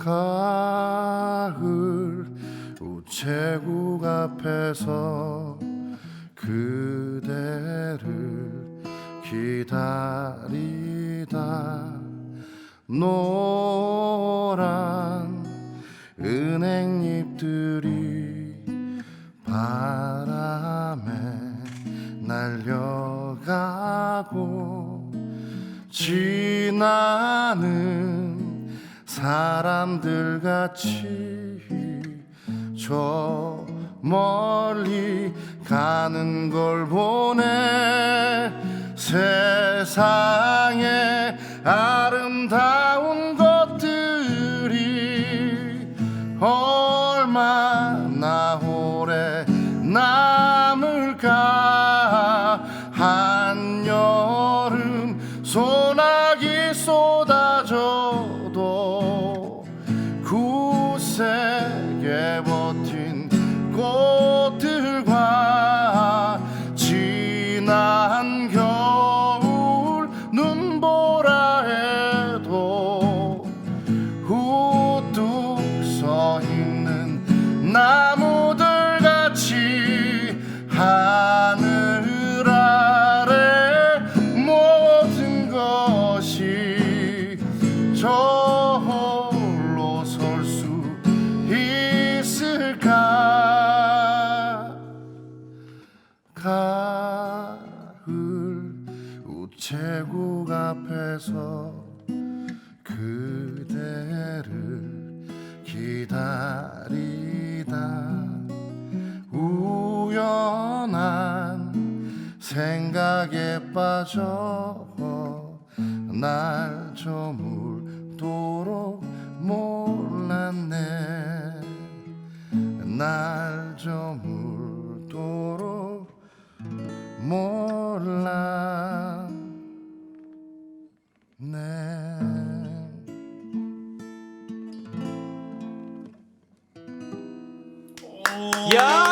가을 우체국 앞에서 그대를 기다리다. 노 란 은행잎들이 바람에 날려가고 지나는 사람들 같이 저 멀리 가는 걸 보네. 세상에 아름다운 얼마나 오래 남을까 저 홀로 설 수 있을까? 가을 우체국 앞에서 그대를 기다리다 우연한 생각에 빠져 날 저물도록 몰랐네 날 저물도록 몰랐네 야!